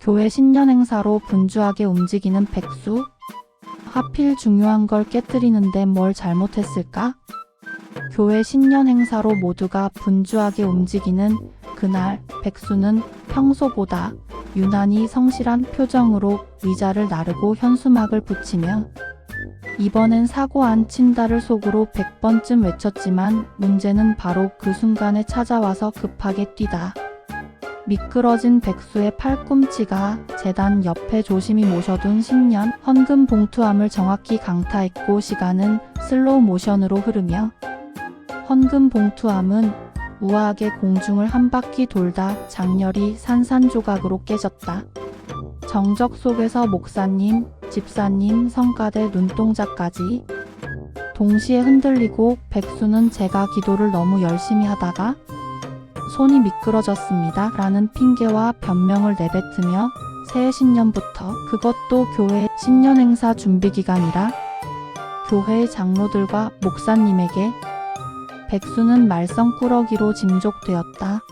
교회 신년 행사로 분주하게 움직이는 백수? 하필 중요한 걸 깨뜨리는데 뭘 잘못했을까? 교회 신년 행사로 모두가 분주하게 움직이는 그날 백수는 평소보다 유난히 성실한 표정으로 의자를 나르고 현수막을 붙이며 이번엔 사고 안 친다를 속으로 100번쯤 외쳤지만 문제는 바로 그 순간에 찾아와서 급하게 뛰다. 미끄러진 백수의 팔꿈치가 재단 옆에 조심히 모셔둔 신년 헌금 봉투함을 정확히 강타했고 시간은 슬로우 모션으로 흐르며 헌금 봉투함은 우아하게 공중을 한 바퀴 돌다 장렬히 산산조각으로 깨졌다. 정적 속에서 목사님, 집사님, 성가대 눈동자까지 동시에 흔들리고 백수는 제가 기도를 너무 열심히 하다가 손이 미끄러졌습니다. 라는 핑계와 변명을 내뱉으며 새해 신년부터 그것도 교회 신년 행사 준비 기간이라 교회의 장로들과 목사님에게 백수는 말썽꾸러기로 짐족되었다.